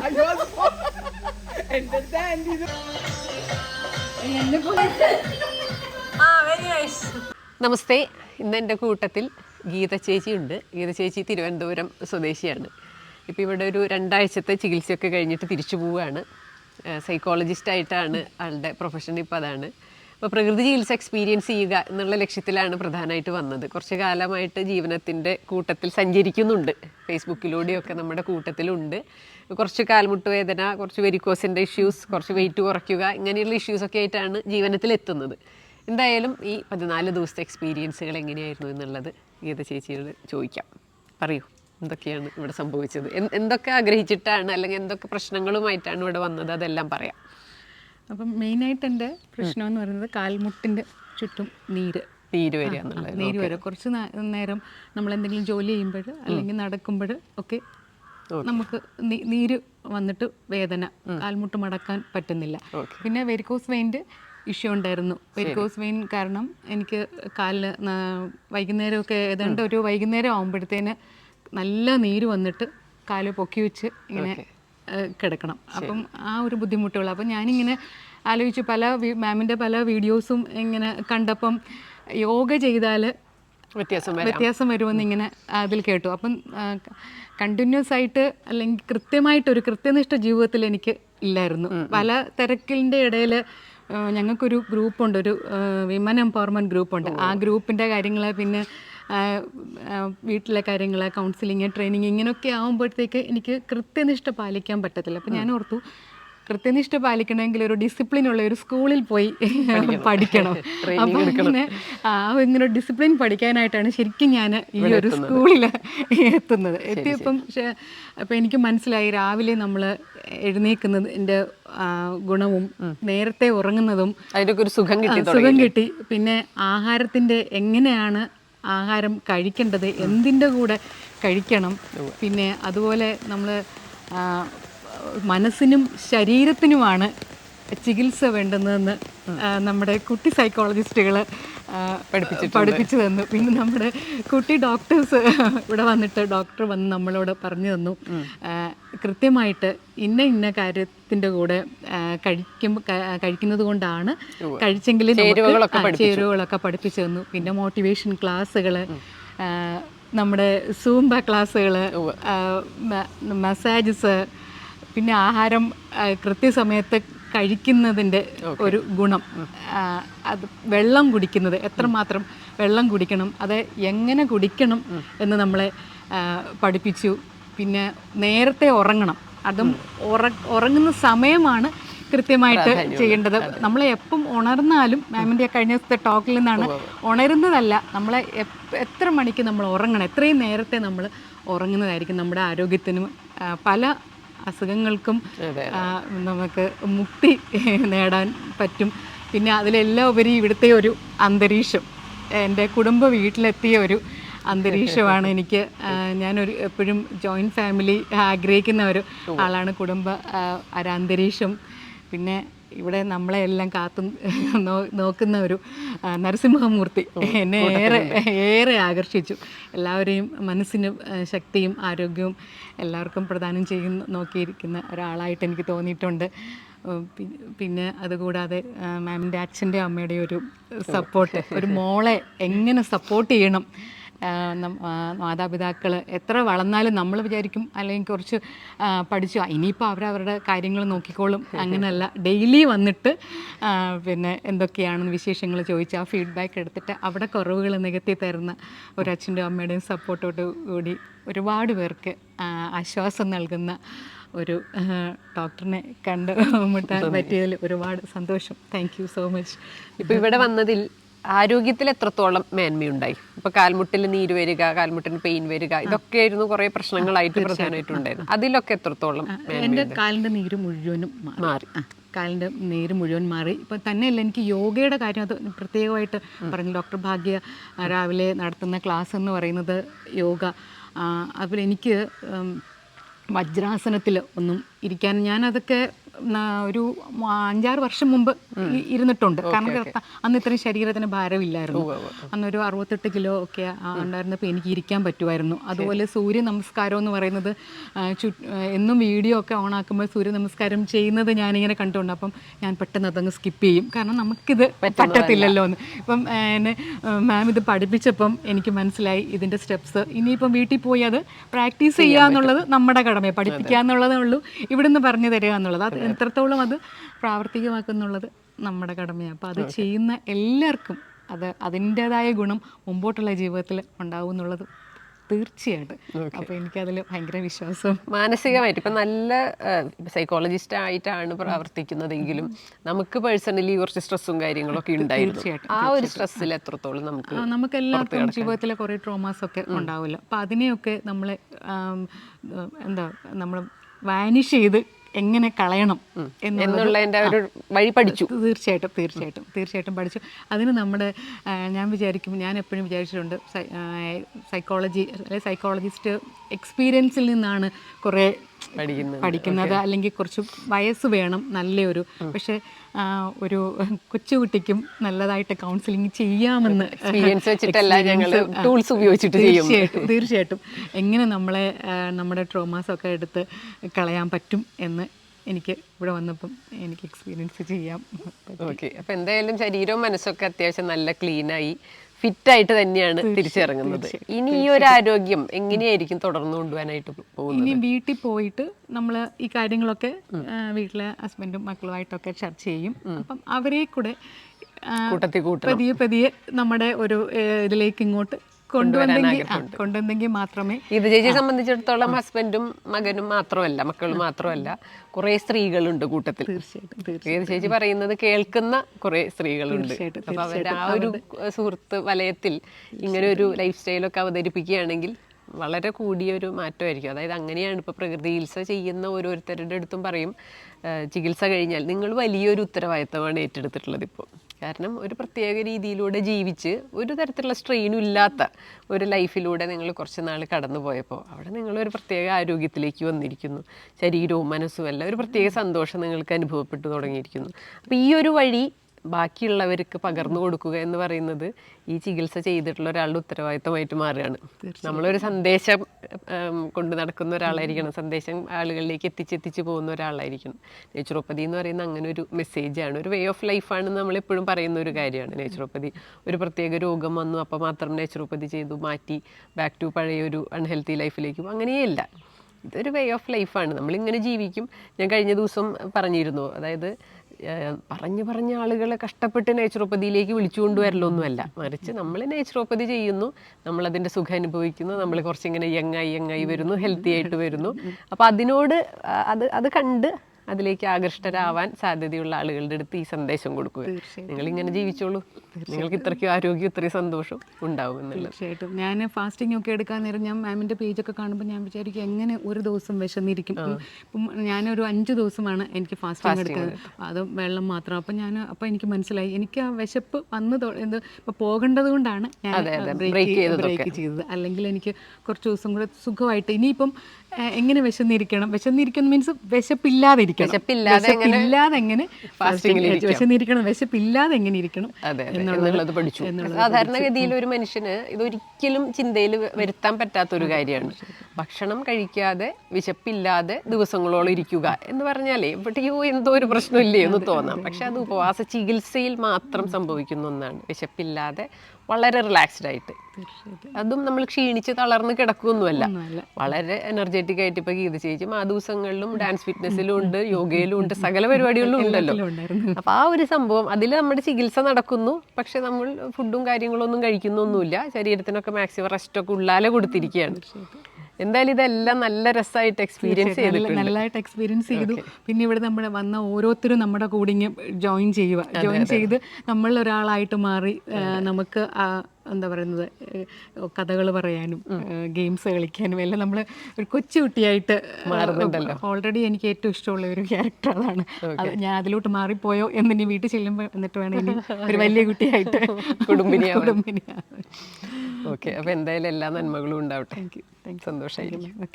നമസ്തേ. ഇന്ന് എന്റെ കൂട്ടത്തിൽ ഗീത ചേച്ചിയുണ്ട്. ഗീത ചേച്ചി തിരുവനന്തപുരം സ്വദേശിയാണ്. ഇപ്പോൾ ഇവിടെ ഒരു രണ്ടാഴ്ചത്തെ ചികിത്സയൊക്കെ കഴിഞ്ഞിട്ട് തിരിച്ചു പോവുകയാണ്. സൈക്കോളജിസ്റ്റായിട്ടാണ് ആളുടെ പ്രൊഫഷൻ ഇപ്പോൾ അതാണ്. അപ്പോൾ പ്രകൃതി ചികിത്സ എക്സ്പീരിയൻസ് ചെയ്യുക എന്നുള്ള ലക്ഷ്യത്തിലാണ് പ്രധാനമായിട്ട് വന്നത്. കുറച്ച് കാലമായിട്ട് ജീവനത്തിന്റെ കൂട്ടത്തിൽ സഞ്ചരിക്കുന്നുണ്ട്. ഫേസ്ബുക്കിലൂടെയൊക്കെ നമ്മുടെ കൂട്ടത്തിലുണ്ട്. കുറച്ച് കാൽമുട്ട് വേദന കുറച്ച് വെരിക്കോസിന്റെ ഇഷ്യൂസ് കുറച്ച് വെയിറ്റ് കുറയ്ക്കുക ഇങ്ങനെയുള്ള ഇഷ്യൂസൊക്കെ ആയിട്ടാണ് ജീവനത്തിൽ എത്തുന്നത്. എന്തായാലും ഈ പതിനാല് ദിവസത്തെ എക്സ്പീരിയൻസുകൾ എങ്ങനെയായിരുന്നു എന്നുള്ളത് ഗീത ചേച്ചിയോട് ചോദിക്കാം. പറയൂ എന്തൊക്കെയാണ് ഇവിടെ സംഭവിച്ചത്? എന്തൊക്കെ ആഗ്രഹിച്ചിട്ടാണ് അല്ലെങ്കിൽ എന്തൊക്കെ പ്രശ്നങ്ങളുമായിട്ടാണ് ഇവിടെ വന്നത്? അതെല്ലാം പറയാം. അപ്പം മെയിനായിട്ട് എന്റെ പ്രശ്നം എന്ന് പറയുന്നത് കാൽമുട്ടിന്റെ ചുറ്റും നീര്. നീര് വരിക നീര് വരിക. കുറച്ച് നേരം നമ്മൾ എന്തെങ്കിലും ജോലി ചെയ്യുമ്പോൾ അല്ലെങ്കിൽ നടക്കുമ്പോൾ ഒക്കെ നമുക്ക് നീര് വന്നിട്ട് വേദന കാൽമുട്ട് മടക്കാൻ പറ്റുന്നില്ല. പിന്നെ വെരിക്കോസ് വെയിന്റെ ഇഷ്യൂ ഉണ്ടായിരുന്നു. വെരിക്കോസ് വെയിൻ കാരണം എനിക്ക് കാലിന് വൈകുന്നേരമൊക്കെ ഏതാണ്ട് ഒരു വൈകുന്നേരം ആകുമ്പോഴത്തേന് നല്ല നീര് വന്നിട്ട് കാൽ പൊക്കി വെച്ച് ഇങ്ങനെ കിടക്കണം. അപ്പം ആ ഒരു ബുദ്ധിമുട്ടുകൾ അപ്പം ഞാനിങ്ങനെ ആലോചിച്ചു പല മാമിന്റെ പല വീഡിയോസും ഇങ്ങനെ കണ്ടപ്പം യോഗ ചെയ്താൽ വ്യത്യാസം വ്യത്യാസം വരുമെന്ന് ഇങ്ങനെ അതിൽ കേട്ടു. അപ്പം കണ്ടിന്യൂസ് ആയിട്ട് അല്ലെങ്കിൽ കൃത്യമായിട്ട് ഒരു കൃത്യനിഷ്ഠ ജീവിതത്തിൽ എനിക്ക് ഇല്ലായിരുന്നു. പല തിരക്കിന്റെ ഇടയിൽ ഞങ്ങൾക്കൊരു ഗ്രൂപ്പുണ്ട് ഒരു വിമൻ എംപവർമെന്റ് ഗ്രൂപ്പുണ്ട്. ആ ഗ്രൂപ്പിന്റെ കാര്യങ്ങൾ പിന്നെ വീട്ടിലെ കാര്യങ്ങൾ കൗൺസിലിങ് ട്രെയിനിങ് ഇങ്ങനെയൊക്കെ ആകുമ്പോഴത്തേക്ക് എനിക്ക് കൃത്യനിഷ്ഠ പാലിക്കാൻ പറ്റത്തില്ല. അപ്പം ഞാൻ ഓർത്തു കൃത്യനിഷ്ഠ പാലിക്കണമെങ്കിൽ ഒരു ഡിസിപ്ലിൻ ഉള്ള ഒരു സ്കൂളിൽ പോയി പഠിക്കണം. അപ്പം ഇങ്ങനെ ആ ഇങ്ങനെ ഡിസിപ്ലിൻ പഠിക്കാനായിട്ടാണ് ശരിക്കും ഞാൻ ഈ ഒരു സ്കൂളിൽ എത്തുന്നത്. എത്തിയപ്പം അപ്പം എനിക്ക് മനസ്സിലായി രാവിലെ നമ്മൾ എഴുന്നേക്കുന്നതിന്റെ ഗുണവും നേരത്തെ ഉറങ്ങുന്നതും ഒരു സുഖം കിട്ടി സുഖം കിട്ടി. പിന്നെ ആഹാരത്തിന്റെ എങ്ങനെയാണ് ആഹാരം കഴിക്കേണ്ടത് എന്തിന്റെ കൂടെ കഴിക്കണം? പിന്നെ അതുപോലെ നമ്മൾ മനസ്സിനും ശരീരത്തിനുമാണ് ചികിത്സ വേണ്ടുന്നതെന്ന് നമ്മുടെ കുട്ടി സൈക്കോളജിസ്റ്റുകൾ പഠിപ്പിച്ചു തന്നു. പിന്നെ നമ്മുടെ കുട്ടി ഡോക്ടേഴ്സ് ഇവിടെ വന്നിട്ട് ഡോക്ടർ വന്ന് നമ്മളോട് പറഞ്ഞു തന്നു. കൃത്യമായിട്ട് ഇന്ന ഇന്ന കാര്യത്തിന്റെ കൂടെ കഴിക്കും കഴിക്കുന്നത് കൊണ്ടാണ് കഴിച്ചെങ്കിൽ ചേരുവകളൊക്കെ പഠിപ്പിച്ചു. തന്നു. പിന്നെ മോട്ടിവേഷൻ ക്ലാസ്സുകൾ നമ്മുടെ സൂംബ ക്ലാസ്സുകൾ മസാജസ് പിന്നെ ആഹാരം കൃത്യസമയത്ത് കഴിക്കുന്നതിന്റെ ഒരു ഗുണം. അത് വെള്ളം കുടിക്കുന്നത് എത്രമാത്രം വെള്ളം കുടിക്കണം അത് എങ്ങനെ കുടിക്കണം എന്ന് നമ്മളെ പഠിപ്പിച്ചു. പിന്നെ നേരത്തെ ഉറങ്ങണം. അതും ഉറ ഉറങ്ങുന്ന സമയമാണ് കൃത്യമായിട്ട് ചെയ്യേണ്ടത്. നമ്മളെ എപ്പം ഉണർന്നാലും മാമിന്റെ കഴിഞ്ഞ ദിവസത്തെ ടോക്കിൽ നിന്നാണ് ഉണരുന്നതല്ല. നമ്മളെ എത്ര മണിക്ക് നമ്മൾ ഉറങ്ങണം? എത്രയും നേരത്തെ നമ്മൾ ഉറങ്ങുന്നതായിരിക്കും നമ്മുടെ ആരോഗ്യത്തിനും പല അസുഖങ്ങൾക്കും നമുക്ക് മുക്തി നേടാൻ പറ്റും. പിന്നെ അതിലെല്ലാം ഉപരി ഇവിടുത്തെ ഒരു അന്തരീക്ഷം. എന്റെ കുടുംബ വീട്ടിലെത്തിയ ഒരു അന്തരീക്ഷമാണ് എനിക്ക്. ഞാനൊരു എപ്പോഴും ജോയിന്റ് ഫാമിലി ആഗ്രഹിക്കുന്ന ഒരു ആളാണ്. കുടുംബ ഒരു അന്തരീക്ഷം പിന്നെ ഇവിടെ നമ്മളെ എല്ലാം കാത്തു നോക്കുന്ന ഒരു നരസിംഹമൂർത്തി എന്നെ ഏറെ ഏറെ ആകർഷിച്ചു. എല്ലാവരെയും മനസ്സിനും ശക്തിയും ആരോഗ്യവും എല്ലാവർക്കും പ്രദാനം ചെയ്യുന്ന നോക്കിയിരിക്കുന്ന ഒരാളായിട്ട് എനിക്ക് തോന്നിയിട്ടുണ്ട്. പിന്നെ അതുകൂടാതെ മാമിന്റെ അച്ഛന്റെ അമ്മയുടെ ഒരു സപ്പോർട്ട് ഒരു മോളെ എങ്ങനെ സപ്പോർട്ട് ചെയ്യണം മാതാപിതാക്കൾ എത്ര വളർന്നാലും നമ്മൾ വിചാരിക്കും അല്ലെങ്കിൽ കുറച്ച് പഠിച്ചു. ഇനിയിപ്പോൾ അവരവരുടെ കാര്യങ്ങൾ നോക്കിക്കോളും. അങ്ങനെയല്ല ഡെയിലി വന്നിട്ട് പിന്നെ എന്തൊക്കെയാണെന്ന് വിശേഷങ്ങൾ ചോദിച്ച് ആ ഫീഡ്ബാക്ക് എടുത്തിട്ട് അവിടെ കുറവുകൾ നികത്തി തരുന്ന ഒരു അച്ഛന്റെയും അമ്മയുടെയും സപ്പോർട്ടോട് കൂടി ഒരുപാട് പേർക്ക് ആശ്വാസം നൽകുന്ന ഒരു ഡോക്ടറിനെ കണ്ട് മുട്ടാൻ പറ്റിയതിൽ ഒരുപാട് സന്തോഷം. Thank you so much. ഇപ്പോൾ ഇവിടെ വന്നതിൽ ആരോഗ്യത്തിൽ എത്രത്തോളം മേന്മയുണ്ടായി? ഇപ്പൊ കാൽമുട്ടിൽ നീര് വരിക കാൽമുട്ടിന് പെയിൻ വരിക ഇതൊക്കെ ഇതൊക്കെയായിരുന്നു കുറെ പ്രശ്നങ്ങളായിട്ട് പ്രധാനമായിട്ടുണ്ടായിരുന്നു അതിലൊക്കെ എത്രത്തോളം എന്റെ കാലിന്റെ നീര് മുഴുവനും മാറി. കാലിന്റെ കാലിന്റെ നീര് മുഴുവൻ മാറി. ഇപ്പം തന്നെയല്ല എനിക്ക് യോഗയുടെ കാര്യം അത് പ്രത്യേകമായിട്ട് പറഞ്ഞു. ഡോക്ടർ ഭാഗ്യ രാവിലെ നടത്തുന്ന ക്ലാസ് എന്ന് പറയുന്നത് യോഗ. അപ്പോൾ അതുപോലെ എനിക്ക് വജ്രാസനത്തിൽ ഒന്നും ഇരിക്കാൻ ഞാനതൊക്കെ ഒരു അഞ്ചാറ് വർഷം മുമ്പ് ഇരുന്നിട്ടുണ്ട്. കാരണം അന്ന് ഇത്രയും ശരീരത്തിന് ഭാരമില്ലായിരുന്നു. അന്നൊരു അറുപത്തെട്ട് കിലോ ഒക്കെ ഉണ്ടായിരുന്നപ്പോൾ എനിക്ക് ഇരിക്കാൻ പറ്റുമായിരുന്നു. അതുപോലെ സൂര്യ നമസ്കാരം എന്ന് പറയുന്നത് ചു- എന്നും വീഡിയോ ഒക്കെ ഓൺ ആക്കുമ്പോൾ സൂര്യ നമസ്കാരം ചെയ്യുന്നത് ഞാനിങ്ങനെ കണ്ടുകൊണ്ട് അപ്പം ഞാൻ പെട്ടെന്ന് അതങ്ങ് സ്കിപ്പ് ചെയ്യും. കാരണം നമുക്കിത് പറ്റത്തില്ലല്ലോ എന്ന്. ഇപ്പം എന്നെ മാം ഇത് പഠിപ്പിച്ചപ്പം എനിക്ക് മനസ്സിലായി ഇതിന്റെ സ്റ്റെപ്സ് ഇനിയിപ്പം വീട്ടിൽ പോയി അത് പ്രാക്ടീസ് ചെയ്യുക എന്നുള്ളത് നമ്മുടെ കടമയാണ്. പഠിപ്പിക്കുക എന്നുള്ളതേ ഉള്ളൂ. ഇവിടുന്ന് പറഞ്ഞു തരിക എന്നുള്ളത് അത് എത്രത്തോളം അത് പ്രാവർത്തികമാക്കുന്നുള്ളത് നമ്മുടെ കടമയാണ്. അപ്പോൾ അത് ചെയ്യുന്ന എല്ലാവർക്കും അത് അതിന്റെതായ ഗുണം മുമ്പോട്ടുള്ള ജീവിതത്തിൽ ഉണ്ടാവും എന്നുള്ളത് തീർച്ചയായിട്ടും അപ്പോൾ എനിക്കതിൽ ഭയങ്കര വിശ്വാസം. മാനസികമായിട്ട് ഇപ്പം നല്ല സൈക്കോളജിസ്റ്റ് ആയിട്ടാണ് പ്രവർത്തിക്കുന്നതെങ്കിലും നമുക്ക് പേഴ്സണലി കുറച്ച് സ്ട്രെസ്സും കാര്യങ്ങളൊക്കെ ഉണ്ടായിരുന്നു. ആ ഒരു സ്ട്രെസ്സിൽ എത്രത്തോളം നമുക്ക് നമുക്ക് എല്ലാവർക്കും ജീവിതത്തിലെ കുറേ ട്രോമാസ് ഒക്കെ ഉണ്ടാവില്ല അപ്പം അതിനെയൊക്കെ നമ്മൾ എന്താ നമ്മൾ വാനിഷ് ചെയ്ത് എങ്ങനെ കളയണം എന്നുള്ളത് എന്നുള്ളതിന്റെ ഒരു വഴി പഠിച്ചു. തീർച്ചയായിട്ടും തീർച്ചയായിട്ടും തീർച്ചയായിട്ടും പഠിച്ചു. അതിന് നമ്മുടെ ഞാൻ വിചാരിക്കും ഞാൻ എപ്പോഴും വിചാരിച്ചിട്ടുണ്ട് സൈക്കോളജി അല്ലെങ്കിൽ സൈക്കോളജിസ്റ്റ് എക്സ്പീരിയൻസിൽ നിന്നാണ് കുറേ പഠിക്കുന്നത്. അല്ലെങ്കിൽ കുറച്ച് വയസ്സ് വേണം നല്ലൊരു പക്ഷെ ഒരു കൊച്ചുകുട്ടിക്കും നല്ലതായിട്ട് കൗൺസിലിംഗ് ചെയ്യാമെന്ന് എക്സ്പീരിയൻസ് വെച്ചിട്ടല്ല ഞങ്ങൾ ടൂൾസ് ഉപയോഗിച്ചിട്ട് ചെയ്യും. തീർച്ചയായിട്ടും തീർച്ചയായിട്ടും. എങ്ങനെ നമ്മളെ നമ്മുടെ ട്രോമാസ് ഒക്കെ എടുത്ത് കളയാൻ പറ്റും എന്ന് എനിക്ക് ഇവിടെ വന്നപ്പം എനിക്ക് എക്സ്പീരിയൻസ് ചെയ്യാം ഓക്കെ അപ്പോൾ എന്തായാലും ശരീരവും മനസ്സൊക്കെ അത്യാവശ്യം നല്ല ക്ലീനായി ഫിറ്റായിട്ട് തന്നെയാണ് തിരിച്ചിറങ്ങുന്നത്. ഇനി ഈ ഒരു ആരോഗ്യം എങ്ങനെയായിരിക്കും തുടർന്നു കൊണ്ടുപോകാനായിട്ട് പോകുന്നത്? ഇനി വീട്ടിൽ പോയിട്ട് നമ്മൾ ഈ കാര്യങ്ങളൊക്കെ വീട്ടിലെ ഹസ്ബൻഡും മക്കളുമായിട്ടൊക്കെ ചർച്ച ചെയ്യും. അപ്പം അവരെ കൂടെ പതിയെ പതിയെ നമ്മുടെ ഒരു ഇതിലേക്ക് ഇങ്ങോട്ട് കൊണ്ടുവന്നെങ്കിൽ മാത്രമേ ഇത് ചേച്ചിയെ സംബന്ധിച്ചിടത്തോളം ഹസ്ബൻഡും മകനും മാത്രമല്ല മക്കളും മാത്രമല്ല കുറെ സ്ത്രീകളുണ്ട് കൂട്ടത്തിൽ. തീർച്ചയായിട്ടും ചേച്ചി പറയുന്നത് കേൾക്കുന്ന കുറെ സ്ത്രീകളുണ്ട്. അപ്പൊ അവരുടെ ആ ഒരു സുഹൃത്ത് വലയത്തിൽ ഇങ്ങനെ ഒരു ലൈഫ് സ്റ്റൈലൊക്കെ അവതരിപ്പിക്കുകയാണെങ്കിൽ വളരെ കൂടിയ ഒരു മാറ്റമായിരിക്കും. അതായത് അങ്ങനെയാണ് ഇപ്പോൾ പ്രകൃതി ചികിത്സ ചെയ്യുന്ന ഓരോരുത്തരുടെ അടുത്തും പറയും ചികിത്സ കഴിഞ്ഞാൽ. നിങ്ങൾ വലിയൊരു ഉത്തരവാദിത്തമാണ് ഏറ്റെടുത്തിട്ടുള്ളത് ഇപ്പോൾ കാരണം ഒരു പ്രത്യേക രീതിയിലൂടെ ജീവിച്ച് ഒരു തരത്തിലുള്ള സ്ട്രെയിനും ഇല്ലാത്ത ഒരു ലൈഫിലൂടെ നിങ്ങൾ കുറച്ച് നാൾ കടന്നു പോയപ്പോൾ അവിടെ നിങ്ങൾ ഒരു പ്രത്യേക ആരോഗ്യത്തിലേക്ക് വന്നിരിക്കുന്നു. ശരീരവും മനസ്സും എല്ലാം ഒരു പ്രത്യേക സന്തോഷം നിങ്ങൾക്ക് അനുഭവപ്പെട്ടു തുടങ്ങിയിരിക്കുന്നു. അപ്പോൾ ഈ ഒരു വഴി ബാക്കിയുള്ളവർക്ക് പകർന്നു കൊടുക്കുക എന്ന് പറയുന്നത് ഈ ചികിത്സ ചെയ്തിട്ടുള്ള ഒരാളുടെ ഉത്തരവാദിത്തമായിട്ട് മാറുകയാണ്. നമ്മളൊരു സന്ദേശം കൊണ്ട് നടക്കുന്ന ഒരാളായിരിക്കണം. സന്ദേശം ആളുകളിലേക്ക് എത്തിച്ചെത്തിച്ച് പോകുന്ന ഒരാളായിരിക്കണം. നേച്ചുറോപ്പതി എന്ന് പറയുന്ന അങ്ങനെ ഒരു മെസ്സേജാണ് ഒരു വേ ഓഫ് ലൈഫാണെന്ന് നമ്മളെപ്പോഴും പറയുന്ന ഒരു കാര്യമാണ് നേച്ചുറോപ്പതി ഒരു പ്രത്യേക രോഗം വന്നു അപ്പോൾ മാത്രം നേച്ചുറോപ്പതി ചെയ്തു മാറ്റി ബാക്ക് ടു പഴയ ഒരു അൺഹെൽത്തി ലൈഫിലേക്കും അങ്ങനെയല്ല. ഇതൊരു വേ ഓഫ് ലൈഫാണ് നമ്മളിങ്ങനെ ജീവിക്കും. ഞാൻ കഴിഞ്ഞ ദിവസം പറഞ്ഞിരുന്നു. അതായത് പറഞ്ഞു പറഞ്ഞ ആളുകളെ കഷ്ടപ്പെട്ട് നേച്ചുറോപ്പതിയിലേക്ക് വിളിച്ചു കൊണ്ടുവരലൊന്നുമല്ല. മറിച്ച് നമ്മൾ നേച്ചുറോപ്പതി ചെയ്യുന്നു നമ്മളതിന്റെ സുഖം അനുഭവിക്കുന്നു നമ്മൾ കുറച്ചിങ്ങനെ യങ്ങായി യങ്ങായി വരുന്നു ഹെൽത്തി ആയിട്ട് വരുന്നു. അപ്പോൾ അതിനോട് അത് അത് കണ്ട് അതിലേക്ക് ആകൃഷ്ടരാവാൻ സാധ്യതയുള്ള ആളുകളുടെ അടുത്ത് ഈ സന്ദേശം കൊടുക്കുക. നിങ്ങൾ ഇങ്ങനെ ജീവിച്ചോളൂ. നിങ്ങൾക്ക് ഇത്രയ്ക്കും ആരോഗ്യം ഇത്രയും സന്തോഷം ഉണ്ടാവും എന്നുള്ളത്. തീർച്ചയായിട്ടും. ഞാൻ ഫാസ്റ്റിംഗ് ഒക്കെ എടുക്കാൻ നേരം ഞാൻ മാമിന്റെ പേജ് ഒക്കെ കാണുമ്പോൾ ഞാൻ വിചാരിക്കും എങ്ങനെ ഒരു ദിവസം വിശന്നിരിക്കും. ഇപ്പം- ഇപ്പം ഞാനൊരു അഞ്ച് ദിവസമാണ് എനിക്ക് ഫാസ്റ്റിംഗ് എടുക്കുന്നത് അത് വെള്ളം മാത്രം. അപ്പം ഞാൻ അപ്പം എനിക്ക് മനസ്സിലായി. എനിക്ക് ആ വിശപ്പ് വന്ന് ഇത് ഇപ്പോൾ പോകേണ്ടത് കൊണ്ടാണ് ഞാൻ ബ്രേക്ക് ചെയ്തത്. അല്ലെങ്കിൽ എനിക്ക് കുറച്ച് ദിവസം കൂടെ സുഖമായിട്ട് ഇനിയിപ്പം എങ്ങനെ വിശന്നിരിക്കണം? വിശന്നിരിക്കണം മീൻസ് വിശപ്പില്ലാതെ എങ്ങനെ വിശപ്പില്ലാതെ എങ്ങനെ. വിശന്നിരിക്കണം വിശപ്പില്ലാതെ എങ്ങനെ ഇരിക്കണം എന്നുള്ളത് പഠിച്ചു. സാധാരണഗതിയിൽ ഒരു മനുഷ്യന് ഇതൊരിക്കലും ചിന്തയിൽ വരുത്താൻ പറ്റാത്ത ഒരു കാര്യമാണ്. ഭക്ഷണം കഴിക്കാതെ വിശപ്പില്ലാതെ ദിവസങ്ങളോളം ഇരിക്കുക എന്ന് പറഞ്ഞാലേ എവിടെയോ എന്തോ ഒരു പ്രശ്നമില്ലേ എന്ന് തോന്നാം. പക്ഷെ അത്. ഉപവാസ ചികിത്സയിൽ മാത്രം സംഭവിക്കുന്ന ഒന്നാണ്. വിശപ്പില്ലാതെ വളരെ റിലാക്സ്ഡ് ആയിട്ട്. അതും നമ്മൾ ക്ഷീണിച്ച് തളർന്ന് കിടക്കുകയൊന്നുമല്ല വളരെ എനർജറ്റിക് ആയിട്ട് ഇപ്പൊ ഗീത ചേച്ചിയും ആ ദിവസങ്ങളിലും ഡാൻസ് ഫിറ്റ്നസ്സിലും ഉണ്ട് യോഗയിലും ഉണ്ട് സകല പരിപാടികളിലും ഉണ്ടല്ലോ. അപ്പൊ ആ ഒരു സംഭവം അതിൽ നമ്മുടെ ചികിത്സ നടക്കുന്നു പക്ഷെ നമ്മൾ ഫുഡും കാര്യങ്ങളൊന്നും കഴിക്കുന്നൊന്നുമില്ല. ശരീരത്തിനൊക്കെ മാക്സിമം റെസ്റ്റ് ഒക്കെ ഉള്ളാലെ കൊടുത്തിരിക്കുകയാണ്. എന്തായാലും ഇതെല്ലാം നല്ല രസമായിട്ട് എക്സ്പീരിയൻസ് ചെയ്തിട്ടുണ്ട്. നല്ലതായിട്ട് എക്സ്പീരിയൻസ് ചെയ്തു. പിന്നെ ഇവിടെ നമ്മൾ വന്ന ഓരോരുത്തരും നമ്മുടെ കൂടി ജോയിൻ ചെയ്യുക. ജോയിൻ ചെയ്ത് നമ്മൾ ഒരാളായിട്ട് മാറി നമുക്ക് എന്താ പറയുന്നത് കഥകൾ പറയാനും ഗെയിംസ് കളിക്കാനും എല്ലാം നമ്മൾ ഒരു കൊച്ചുകുട്ടിയായിട്ട് ഓൾറെഡി എനിക്ക് ഏറ്റവും ഇഷ്ടമുള്ള ഒരു ക്യാരക്ടർ അതാണ് ഞാൻ അതിലോട്ട് മാറിപ്പോയോ എന്ന് ഇനി വീട്ടിൽ ചെല്ലുമ്പോൾ എന്നിട്ട് വേണം ഇനി ഒരു വലിയ കുട്ടിയായിട്ട് കുടുംബിനിയാവാൻ. ഓക്കെ. അപ്പൊ എന്തായാലും എല്ലാ നന്മകളും ഉണ്ടാവട്ടെ. സന്തോഷമായിരിക്കും.